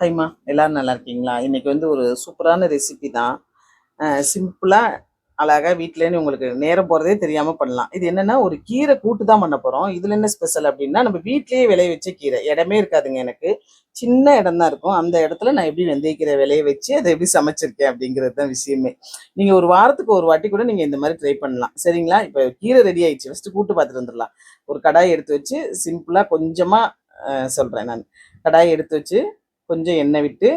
ஹைமா எல்லோரும் நல்லா இருக்கீங்களா? இன்னைக்கு வந்து ஒரு சூப்பரான ரெசிபி தான். சிம்பிளாக அழகாக வீட்டிலேன்னு உங்களுக்கு நேரம் போகிறதே தெரியாமல் பண்ணலாம். இது என்னென்னா ஒரு கீரை கூட்டு தான் பண்ண போகிறோம் இதில் என்ன ஸ்பெஷல் அப்படின்னா நம்ம வீட்டிலேயே விளைய வச்ச கீரை. இடமே இருக்காதுங்க எனக்கு. சின்ன இடம் தான் இருக்கும். அந்த இடத்துல நான் எப்படி வெந்தயக்கீரை விளைய வச்சு அதை எப்படி சமைச்சிருக்கேன் அப்படிங்கிறது தான் விஷயமே. நீங்கள் ஒரு வாரத்துக்கு ஒரு வாட்டி கூட நீங்கள் இந்த மாதிரி ட்ரை பண்ணலாம். சரிங்களா? இப்போ கீரை ரெடி ஆயிடுச்சு. ஃபஸ்ட்டு கூட்டு பார்த்துட்டு வந்துடலாம். ஒரு கடாய் எடுத்து வச்சு சிம்பிளாக கொஞ்சமாக சொல்கிறேன் நான். கடாய் எடுத்து வச்சு கொஞ்சம் எண்ணெய் விட்டு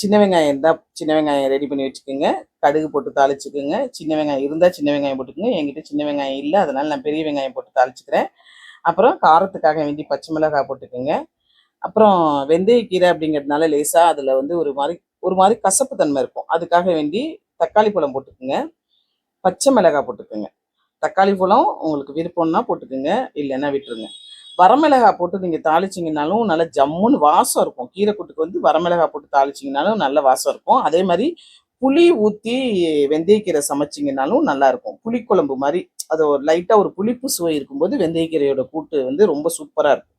சின்ன வெங்காயம் இருந்தால் சின்ன வெங்காயம் ரெடி பண்ணி வச்சுக்கோங்க. கடுகு போட்டு தாளிச்சுக்கோங்க. சின்ன வெங்காயம் இருந்தால் சின்ன வெங்காயம் போட்டுக்கோங்க. என்கிட்ட சின்ன வெங்காயம் இல்லை அதனால் நான் பெரிய வெங்காயம் போட்டு தாளிச்சுக்கிறேன். அப்புறம் காரத்துக்காக வேண்டி பச்சை மிளகாய் போட்டுக்கோங்க. அப்புறம் வெந்தயக்கீரை அப்படிங்கிறதுனால லேசாக அதில் வந்து ஒரு மாதிரி ஒரு மாதிரி கசப்பு தன்மை இருக்கும். அதுக்காக வேண்டி தக்காளி பழம் போட்டுக்கோங்க. பச்சை மிளகாய் போட்டுக்கோங்க. தக்காளி பழம் உங்களுக்கு விருப்பம்னா போட்டுக்கோங்க. இல்லைன்னா விட்டுருங்க. வரமிளகாய் போட்டு நீங்கள் தாளிச்சிங்கனாலும் நல்ல ஜம்முன்னு வாசம் இருக்கும். கீரை கூட்டுக்கு வந்து வரமிளகாய் போட்டு தாளிச்சிங்கனாலும் நல்ல வாசம் இருக்கும். அதே மாதிரி புளி ஊற்றி வெந்தயக்கீரை சமைச்சிங்கனாலும் நல்லா இருக்கும். புளிக்குழம்பு மாதிரி அது ஒரு லைட்டாக ஒரு புளிப்பு சுவை இருக்கும்போது வெந்தயக்கீரையோட கூட்டு வந்து ரொம்ப சூப்பராக இருக்கும்.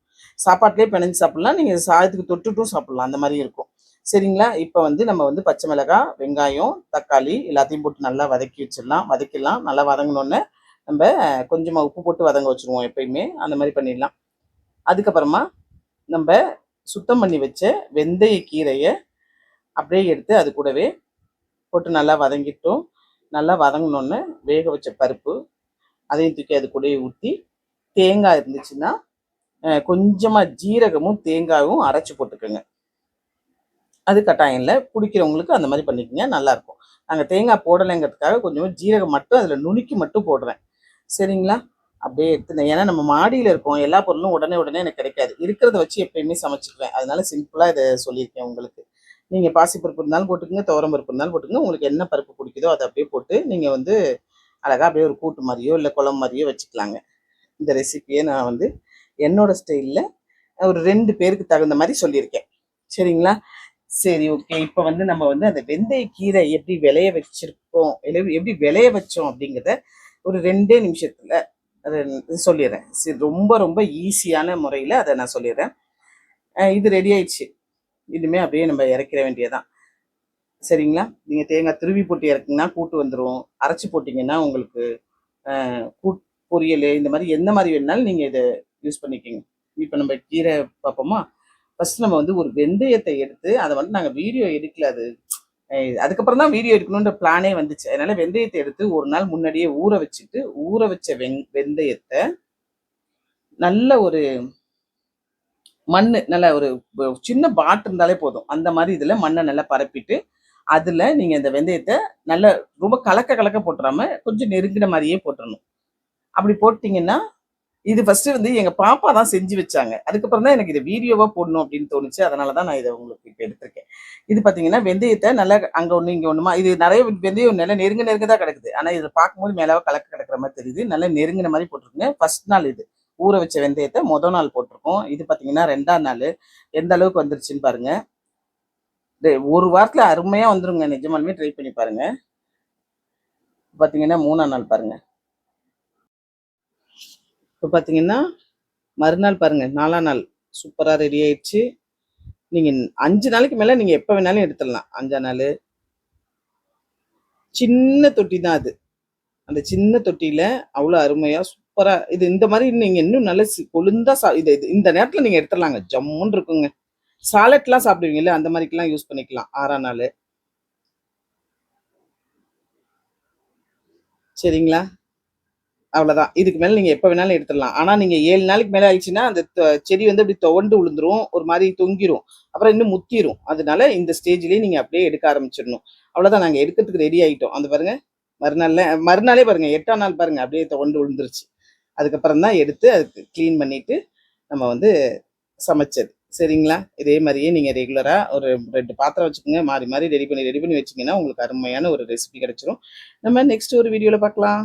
சாப்பாட்டிலே பிணைஞ்சு சாப்பிட்லாம். நீங்கள் சாதத்துக்கு தொட்டுட்டும் சாப்பிட்லாம். அந்த மாதிரி இருக்கும். சரிங்களா? இப்போ வந்து நம்ம வந்து பச்சை மிளகாய் வெங்காயம் தக்காளி எல்லாத்தையும் போட்டு நல்லா வதக்கி வச்சிடலாம். வதக்கிடலாம். நல்லா வதங்கினோன்னே நம்ம கொஞ்சமாக உப்பு போட்டு வதங்க வச்சுருவோம் எப்பயுமே. அந்த மாதிரி பண்ணிடலாம். அதுக்கப்புறமா நம்ம சுத்தம் பண்ணி வச்ச வெந்தய கீரையை அப்படியே எடுத்து அது கூடவே போட்டு நல்லா வதங்கிட்டோம். நல்லா வதங்கினோன்னே வேக வச்ச பருப்பு அதையும் தூக்கி அது கூடயே ஊற்றி தேங்காய் இருந்துச்சுன்னா கொஞ்சமாக ஜீரகமும் தேங்காயும் அரைச்சி போட்டுக்கோங்க. அது கட்டாயம் இல்லை பிடிக்கிறவங்களுக்கு அந்த மாதிரி பண்ணிக்கோங்க நல்லாயிருக்கும் நாங்கள் தேங்காய் போடலைங்கிறதுக்காக கொஞ்சம் ஜீரகம் மட்டும் அதில் நுணுக்கி மட்டும் போடுறேன். சரிங்களா? அப்படியே எடுத்து ஏன்னா நம்ம மாடியில் இருக்கோம். எல்லா பொருளும் உடனே உடனே எனக்கு கிடைக்காது. இருக்கிறத வச்சு எப்பயுமே சமைச்சிக்குவேன். அதனால சிம்பிளாக இதை சொல்லியிருக்கேன் உங்களுக்கு. நீங்கள் பாசிப்பருப்பு இருந்தாலும் போட்டுக்கோங்க துவரம் பருப்பு இருந்தாலும் போட்டுக்கோங்க. உங்களுக்கு என்ன பருப்பு பிடிக்குதோ அதை அப்படியே போட்டு நீங்கள் வந்து அழகாக அப்படியே ஒரு கூட்டு மாதிரியோ இல்லை குழம்பு மாதிரியோ வச்சுக்கலாங்க. இந்த ரெசிபியை நான் வந்து என்னோட ஸ்டைலில் ஒரு ரெண்டு பேருக்கு தகுந்த மாதிரி சொல்லியிருக்கேன். சரிங்களா? சரி ஓகே இப்போ வந்து நம்ம வந்து அந்த வெந்தய கீரை எப்படி விளைய வச்சிருக்கோம் இல்லை எப்படி விளைய வச்சோம் அப்படிங்கிறத ஒரு ரெண்டே நிமிஷத்தில் அதை சொல்லிடுறேன். சரி ரொம்ப ரொம்ப ஈஸியான முறையில் அதை நான் சொல்லிடுறேன். இது ரெடி ஆயிடுச்சு. இனிமேல் அப்படியே நம்ம இறக்கிற வேண்டியதான் சரிங்களா? நீங்கள் தேங்காய் திருவி போட்டு இறக்குங்கன்னா கூட்டு வந்துடும் அரைச்சி போட்டிங்கன்னா உங்களுக்கு கூட் பொரியல் இந்த மாதிரி எந்த மாதிரி வேணுனாலும் நீங்கள் இதை யூஸ் பண்ணிக்கிங்க. இப்போ நம்ம கீரை பார்ப்போமா? ஃபர்ஸ்ட் நம்ம வந்து ஒரு வெந்தயத்தை எடுத்து அதை வந்து நாங்கள் வீடியோ எடுக்கல அது அதுக்கப்புறம் தான் வீடியோ எடுக்கணுன்ற பிளானே வந்துச்சு. அதனால வெந்தயத்தை எடுத்து ஒரு நாள் முன்னாடியே ஊற வச்சுட்டு ஊற வச்ச வெங் வெந்தயத்தை நல்ல ஒரு மண் நல்ல ஒரு சின்ன பாட்டு இருந்தாலே போதும். அந்த மாதிரி இதில் மண்ணை நல்லா பரப்பிட்டு அதில் நீங்கள் இந்த வெந்தயத்தை நல்ல ரொம்ப கலக்க கலக்க போட்டுறாம கொஞ்சம் நெருங்கின மாதிரியே போட்டுடணும் அப்படி போட்டிங்கன்னா இது ஃபர்ஸ்ட் வந்து எங்க பாப்பா தான் செஞ்சு வச்சாங்க. அதுக்கப்புறம் தான் எனக்கு இதை வீடியோவா போடணும் அப்படின்னு தோணுச்சு. அதனால தான் நான் இதை உங்களுக்கு இப்போ எடுத்திருக்கேன். இது பாத்தீங்கன்னா வெந்தயத்தை நல்லா அங்க ஒண்ணு இங்க ஒண்ணுமா இது நிறைய வெந்தயம் நல்லா நெருங்க நெருங்க தான் கிடக்குது. ஆனா இதை பார்க்கும்போது மேலாவ கலக்க கிடக்குற மாதிரி தெரியுது. நல்லா நெருங்கின மாதிரி போட்டிருக்குங்க. ஃபர்ஸ்ட் நாள் இது. ஊற வச்ச வெந்தயத்தை முத நாள் போட்டிருக்கோம். இது பாத்தீங்கன்னா ரெண்டாம் நாள். எந்த அளவுக்கு வந்துருச்சுன்னு பாருங்க. ஒரு வாரத்துல அருமையா வந்துருங்க. நிஜமாலுமே ட்ரை பண்ணி பாருங்க. பாத்தீங்கன்னா மூணாம் நாள் பாருங்க. இப்போ பார்த்தீங்கன்னா மறுநாள் பாருங்கள் நாலாம் நாள். சூப்பராக ரெடி ஆயிடுச்சு. நீங்கள் அஞ்சு நாளைக்கு மேலே நீங்கள் எப்போ வேணாலும் எடுத்துடலாம். அஞ்சா நாள். சின்ன தொட்டி தான் அது. அந்த சின்ன தொட்டியில் அவ்வளோ அருமையாக சூப்பராக இது இந்த மாதிரி நீங்கள் இன்னும் நல்ல சி- கொழுந்தா சா இது இது- இந்த நேரத்தில் நீங்கள் எடுத்துடலாங்க. ஜம்முன்னு இருக்குங்க. சாலட்லாம் சாப்பிடுவீங்கல்ல அந்த மாதிரிக்கெல்லாம் யூஸ் பண்ணிக்கலாம். ஆறாம் நாள். சரிங்களா? அவ்வளவுதான். இதுக்கு மேல நீங்க எப்ப வேணாலும் எடுத்துடலாம். ஆனா நீங்க ஏழு நாளைக்கு மேல ஆயிடுச்சுன்னா அந்த செடி வந்து அப்படி துவண்டு விழுந்துரும் ஒரு மாதிரி தொங்கிரும். அப்புறம் இன்னும் முத்திரும். அதனால இந்த ஸ்டேஜ்லயே நீங்க அப்படியே எடுக்க ஆரம்பிச்சிடணும். அவ்வளவுதான். நாங்க எடுக்கிறதுக்கு ரெடி ஆயிட்டோம். அந்த பாருங்க. மறுநாள்ல மறுநாளே பாருங்க. எட்டாம் நாள் பாருங்க. அப்படியே துவண்டு விழுந்துருச்சு அதுக்கப்புறம் தான் எடுத்து அதுக்கு க்ளீன் பண்ணிட்டு நம்ம வந்து சமைச்சது. சரிங்களா? இதே மாதிரியே நீங்கள் ரெகுலராக ஒரு ரெண்டு பாத்திரம் வச்சுக்கோங்க. மாறி மாறி ரெடி பண்ணி ரெடி பண்ணி வச்சிங்கன்னா உங்களுக்கு அருமையான ஒரு ரெசிபி கிடச்சிரும். நம்ம நெக்ஸ்ட் ஒரு வீடியோவில் பார்க்கலாம்.